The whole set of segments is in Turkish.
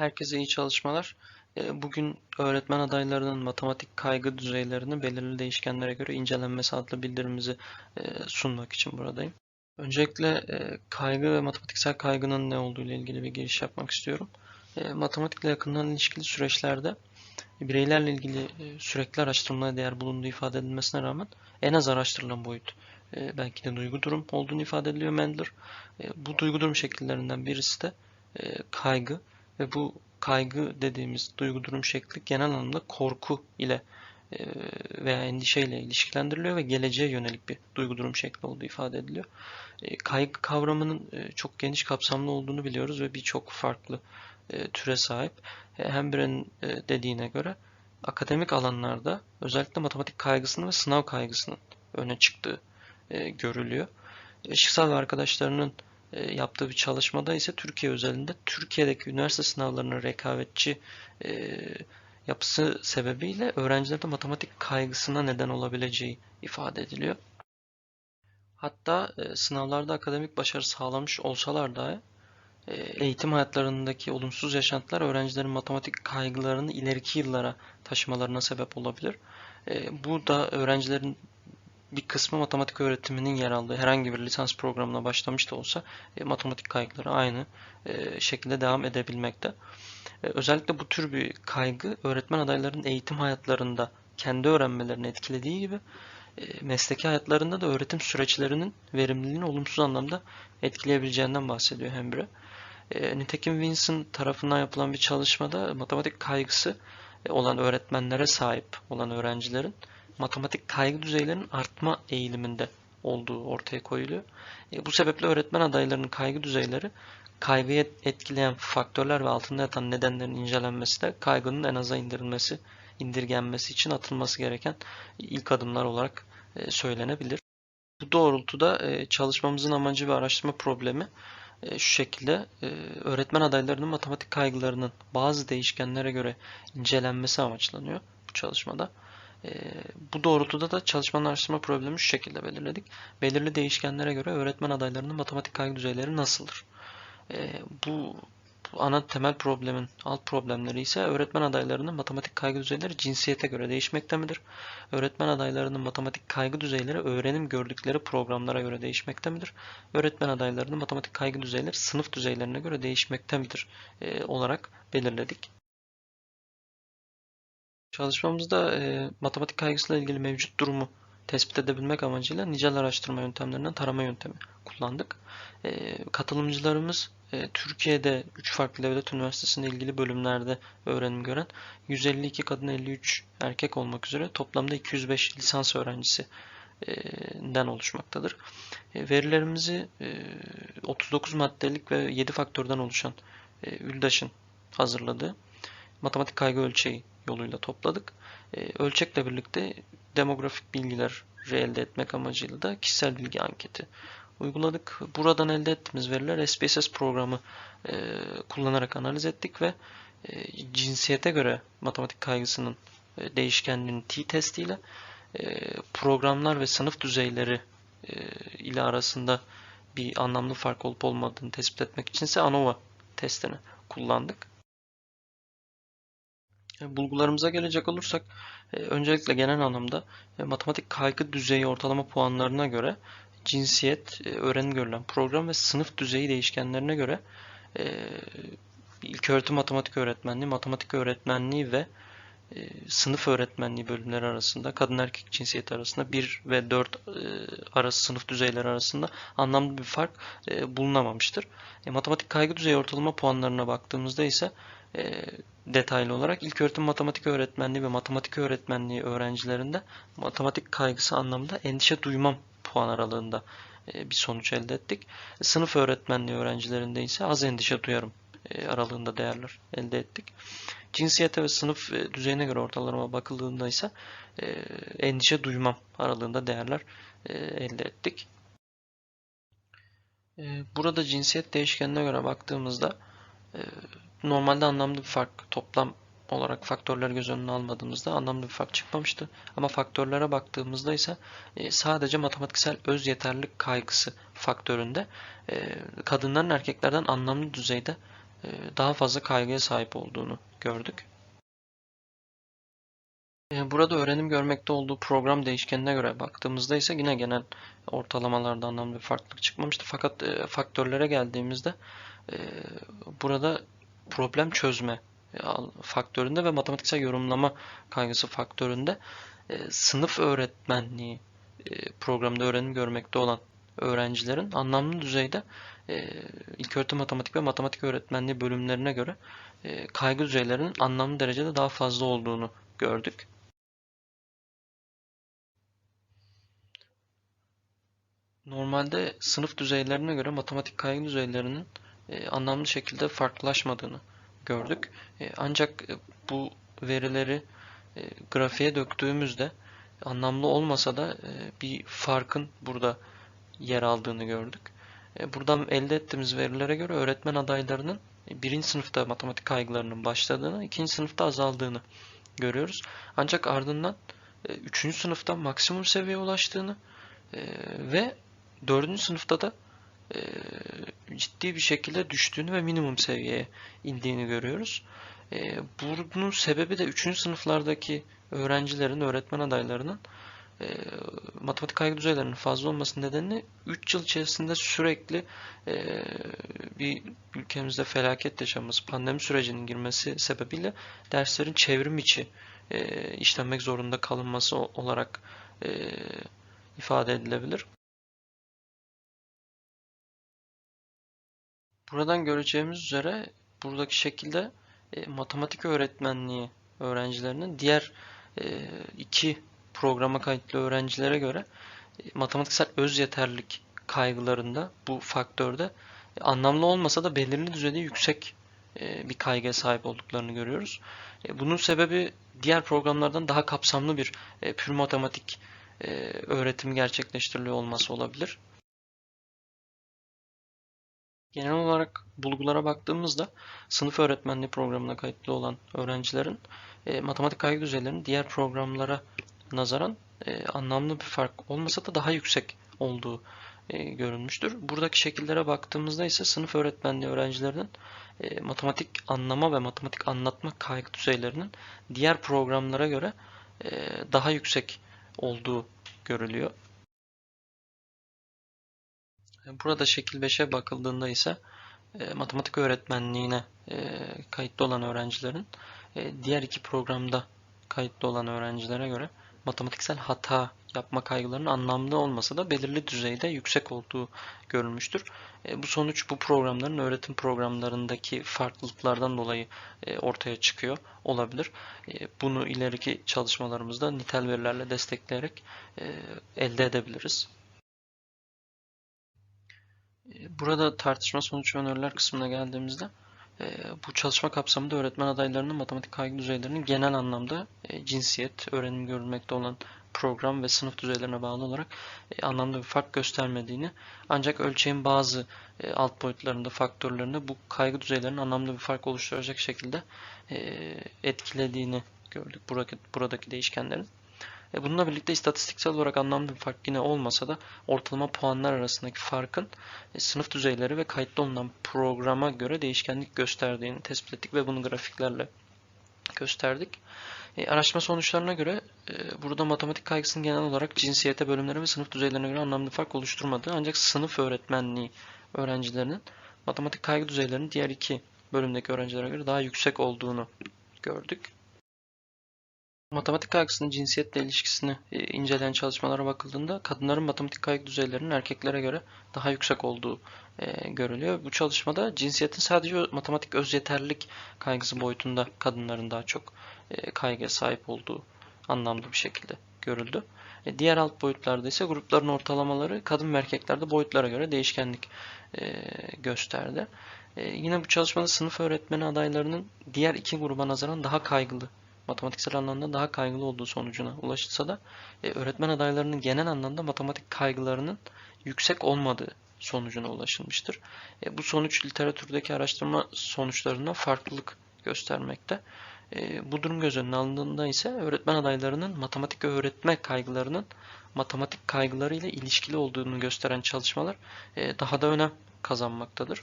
Herkese iyi çalışmalar. E, Bugün öğretmen adaylarının matematik kaygı düzeylerini belirli değişkenlere göre incelenmesi adlı bildirimimizi e, sunmak için buradayım. Öncelikle e, kaygı ve matematiksel kaygının ne olduğu ile ilgili bir giriş yapmak istiyorum. E, Matematikle yakından ilişkili süreçlerde bireylerle ilgili sürekli araştırmaya değer bulunduğu ifade edilmesine rağmen en az araştırılan boyut belki de duygu durum olduğunu ifade ediliyor Mendler. Bu duygu durum şekillerinden birisi de kaygı ve bu kaygı dediğimiz duygu durum şekli genel anlamda korku ile e, veya endişeyle ilişkilendiriliyor ve geleceğe yönelik bir duygu durum şekli olduğu ifade ediliyor. E, Kaygı kavramının e, çok geniş kapsamlı olduğunu biliyoruz ve birçok farklı türe sahip. Hembren'in e, dediğine göre akademik alanlarda özellikle matematik kaygısının ve sınav kaygısının öne çıktığı görülüyor. Işıksal ve arkadaşlarının yaptığı bir çalışmada ise Türkiye özelinde Türkiye'deki üniversite sınavlarının rekabetçi e, yapısı sebebiyle öğrencilerde matematik kaygısına neden olabileceği ifade ediliyor. Hatta e, sınavlarda akademik başarı sağlamış olsalar e, eğitim hayatlarındaki olumsuz yaşantılar öğrencilerin matematik kaygılarını ileriki yıllara taşımalarına sebep olabilir. E, Bu da öğrencilerin bir kısmı matematik öğretiminin yer aldığı herhangi bir lisans programına başlamış da olsa e, matematik kaygıları aynı e, şekilde devam edebilmekte. E, özellikle bu tür bir kaygı öğretmen adaylarının eğitim hayatlarında kendi öğrenmelerini etkilediği gibi e, mesleki hayatlarında da öğretim süreçlerinin verimliliğini olumsuz anlamda etkileyebileceğinden bahsediyor Hembre. E, nitekim Vinson tarafından yapılan bir çalışmada matematik kaygısı e, olan öğretmenlere sahip olan öğrencilerin matematik kaygı düzeylerinin artma eğiliminde olduğu ortaya koyuluyor. E, bu sebeple öğretmen adaylarının kaygı düzeyleri kaygıyı etkileyen faktörler ve altında yatan nedenlerin incelenmesi de kaygının en aza indirilmesi, indirgenmesi için atılması gereken ilk adımlar olarak e, söylenebilir. Bu doğrultuda e, çalışmamızın amacı ve araştırma problemi e, şu şekilde e, öğretmen adaylarının matematik kaygılarının bazı değişkenlere göre incelenmesi amaçlanıyor bu çalışmada. E, bu doğrultuda da çalışmanın araştırma problemi şu şekilde belirledik. Belirli değişkenlere göre öğretmen adaylarının matematik kaygı düzeyleri nasıldır? E, bu, bu ana temel problemin alt problemleri ise öğretmen adaylarının matematik kaygı düzeyleri cinsiyete göre değişmekte midir? Öğretmen adaylarının matematik kaygı düzeyleri öğrenim gördükleri programlara göre değişmekte midir? Öğretmen adaylarının matematik kaygı düzeyleri sınıf düzeylerine göre değişmekte midir? E, olarak belirledik. Çalışmamızda e, matematik kaygısıyla ilgili mevcut durumu tespit edebilmek amacıyla nicel araştırma yöntemlerinden tarama yöntemi kullandık. E, katılımcılarımız e, Türkiye'de 3 farklı devlet üniversitesinde ilgili bölümlerde öğrenim gören 152 kadın 53 erkek olmak üzere toplamda 205 lisans öğrencisinden oluşmaktadır. E, verilerimizi e, 39 maddelik ve 7 faktörden oluşan e, Üldaş'ın hazırladığı matematik kaygı ölçeği yoluyla topladık. E, ölçekle birlikte demografik bilgiler elde etmek amacıyla da kişisel bilgi anketi uyguladık. Buradan elde ettiğimiz veriler SPSS programı e, kullanarak analiz ettik ve e, cinsiyete göre matematik kaygısının e, değişkenliğinin t-testiyle e, programlar ve sınıf düzeyleri e, ile arasında bir anlamlı fark olup olmadığını tespit etmek için ise ANOVA testini kullandık. E, bulgularımıza gelecek olursak e, öncelikle genel anlamda e, matematik kaygı düzeyi ortalama puanlarına göre cinsiyet, öğrenim görülen program ve sınıf düzeyi değişkenlerine göre ilköğretim matematik öğretmenliği, matematik öğretmenliği ve sınıf öğretmenliği bölümleri arasında, kadın erkek cinsiyeti arasında 1 ve 4 arası sınıf düzeyleri arasında anlamlı bir fark bulunamamıştır. Matematik kaygı düzeyi ortalama puanlarına baktığımızda ise e, detaylı olarak ilköğretim matematik öğretmenliği ve matematik öğretmenliği öğrencilerinde matematik kaygısı anlamında endişe duymam puan aralığında e, bir sonuç elde ettik. Sınıf öğretmenliği öğrencilerinde ise az endişe duyarım e, aralığında değerler elde ettik. Cinsiyete ve sınıf e, düzeyine göre ortalama bakıldığında ise e, endişe duymam aralığında değerler e, elde ettik. E, burada cinsiyet değişkenine göre baktığımızda e, Normalde anlamlı bir fark toplam olarak faktörleri göz önüne almadığımızda anlamlı bir fark çıkmamıştı. Ama faktörlere baktığımızda ise e, sadece matematiksel öz yeterlilik kaygısı faktöründe e, kadınların erkeklerden anlamlı düzeyde e, daha fazla kaygıya sahip olduğunu gördük. E, Burada öğrenim görmekte olduğu program değişkenine göre baktığımızda ise yine genel ortalamalarda anlamlı bir farklılık çıkmamıştı. Fakat e, faktörlere geldiğimizde e, burada problem çözme e, faktöründe ve matematiksel yorumlama kaygısı faktöründe e, sınıf öğretmenliği e, programda öğrenim görmekte olan öğrencilerin anlamlı düzeyde e, ilköğretim matematik ve matematik öğretmenliği bölümlerine göre e, kaygı düzeylerinin anlamlı derecede daha fazla olduğunu gördük. Normalde sınıf düzeylerine göre matematik kaygı düzeylerinin e, anlamlı şekilde farklılaşmadığını gördük. E, ancak e, bu verileri e, grafiğe döktüğümüzde anlamlı olmasa da e, bir farkın burada yer aldığını gördük. E, buradan elde ettiğimiz verilere göre öğretmen adaylarının e, birinci sınıfta matematik kaygılarının başladığını, ikinci sınıfta azaldığını görüyoruz. Ancak ardından e, üçüncü sınıfta maksimum seviyeye ulaştığını ve dördüncü sınıfta da ciddi bir şekilde düştüğünü ve minimum seviyeye indiğini görüyoruz. Bunun sebebi de üçüncü sınıflardaki öğrencilerin, öğretmen adaylarının e, matematik kaygı düzeylerinin fazla olması nedeni 3 yıl içerisinde sürekli e, bir ülkemizde felaket yaşaması, pandemi sürecinin girmesi sebebiyle derslerin çevrim içi e, işlenmek zorunda kalınması olarak e, ifade edilebilir. Buradan göreceğimiz üzere buradaki şekilde e, matematik öğretmenliği öğrencilerinin diğer e, iki programa kayıtlı öğrencilere göre e, matematiksel öz yeterlilik kaygılarında bu faktörde e, anlamlı olmasa da belirli düzeyde yüksek e, bir kaygıya sahip olduklarını görüyoruz. Bunun sebebi diğer programlardan daha kapsamlı bir pür matematik e, öğretim gerçekleştiriliyor olması olabilir. Genel olarak bulgulara baktığımızda sınıf öğretmenliği programına kayıtlı olan öğrencilerin matematik kaygı düzeylerinin diğer programlara nazaran e, anlamlı bir fark olmasa da daha yüksek olduğu e, görülmüştür. Buradaki şekillere baktığımızda ise sınıf öğretmenliği öğrencilerinin e, matematik anlama ve matematik anlatma kaygı düzeylerinin diğer programlara göre e, daha yüksek olduğu görülüyor. Burada şekil 5'e bakıldığında ise e, matematik öğretmenliğine e, kayıtlı olan öğrencilerin e, diğer iki programda kayıtlı olan öğrencilere göre matematiksel hata yapma kaygılarının anlamlı olmasa da belirli düzeyde yüksek olduğu görülmüştür. E, bu sonuç bu programların öğretim programlarındaki farklılıklardan dolayı e, ortaya çıkıyor olabilir. E, bunu ileriki çalışmalarımızda nitel verilerle destekleyerek e, elde edebiliriz. Burada tartışma sonuç öneriler kısmına geldiğimizde e, bu çalışma kapsamında öğretmen adaylarının matematik kaygı düzeylerinin genel anlamda e, cinsiyet, öğrenim görülmekte olan program ve sınıf düzeylerine bağlı olarak e, anlamda bir fark göstermediğini ancak ölçeğin bazı e, alt boyutlarında faktörlerinde bu kaygı düzeylerinin anlamda bir fark oluşturacak şekilde etkilediğini gördük buradaki, buradaki değişkenlerin. E, bununla birlikte istatistiksel olarak anlamlı bir fark yine olmasa da ortalama puanlar arasındaki farkın e, sınıf düzeyleri ve kayıtlı olunan programa göre değişkenlik gösterdiğini tespit ettik ve bunu grafiklerle gösterdik. E, araştırma sonuçlarına göre e, burada matematik kaygısının genel olarak cinsiyete, bölümlere ve sınıf düzeylerine göre anlamlı fark oluşturmadığı ancak sınıf öğretmenliği öğrencilerinin matematik kaygı düzeylerinin diğer iki bölümdeki öğrencilere göre daha yüksek olduğunu gördük. Matematik kaygısının cinsiyetle ilişkisini e, inceleyen çalışmalara bakıldığında kadınların matematik kaygı düzeylerinin erkeklere göre daha yüksek olduğu e, görülüyor. Bu çalışmada cinsiyetin sadece matematik öz yeterlilik kaygısı boyutunda kadınların daha çok e, kaygıya sahip olduğu anlamlı bir şekilde görüldü. E, diğer alt boyutlarda ise grupların ortalamaları kadın ve erkeklerde boyutlara göre değişkenlik e, gösterdi. Yine bu çalışmada sınıf öğretmeni adaylarının diğer iki gruba nazaran daha kaygılı matematiksel anlamda daha kaygılı olduğu sonucuna ulaşılsa da e, öğretmen adaylarının genel anlamda matematik kaygılarının yüksek olmadığı sonucuna ulaşılmıştır. E, bu sonuç literatürdeki araştırma sonuçlarından farklılık göstermekte. E, bu durum göz önüne alındığında ise öğretmen adaylarının matematik öğretme kaygılarının matematik kaygıları ile ilişkili olduğunu gösteren çalışmalar e, daha da önem kazanmaktadır.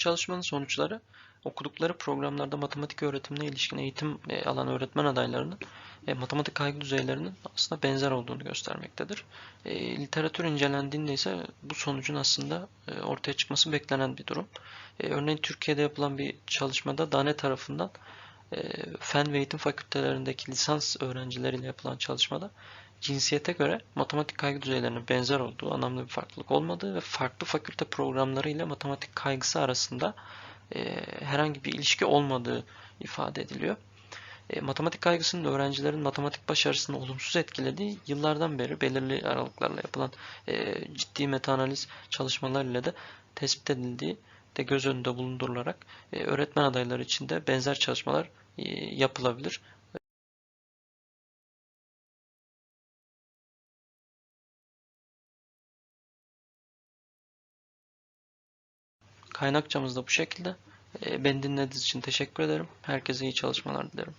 çalışmanın sonuçları okudukları programlarda matematik öğretimine ilişkin eğitim e, alan öğretmen adaylarının e, matematik kaygı düzeylerinin aslında benzer olduğunu göstermektedir. E, literatür incelendiğinde ise bu sonucun aslında ortaya çıkması beklenen bir durum. Örneğin Türkiye'de yapılan bir çalışmada DANE tarafından fen ve eğitim fakültelerindeki lisans öğrencileriyle yapılan çalışmada cinsiyete göre matematik kaygı düzeylerinin benzer olduğu, anlamlı bir farklılık olmadığı ve farklı fakülte programları ile matematik kaygısı arasında herhangi bir ilişki olmadığı ifade ediliyor. E, matematik kaygısının öğrencilerin matematik başarısını olumsuz etkilediği yıllardan beri belirli aralıklarla yapılan e, ciddi metaanaliz çalışmalar ile de tespit edildiği de göz önünde bulundurularak e, öğretmen adayları için de benzer çalışmalar e, yapılabilir. Kaynakçamız da bu şekilde. E, Beni dinlediğiniz için teşekkür ederim. Herkese iyi çalışmalar dilerim.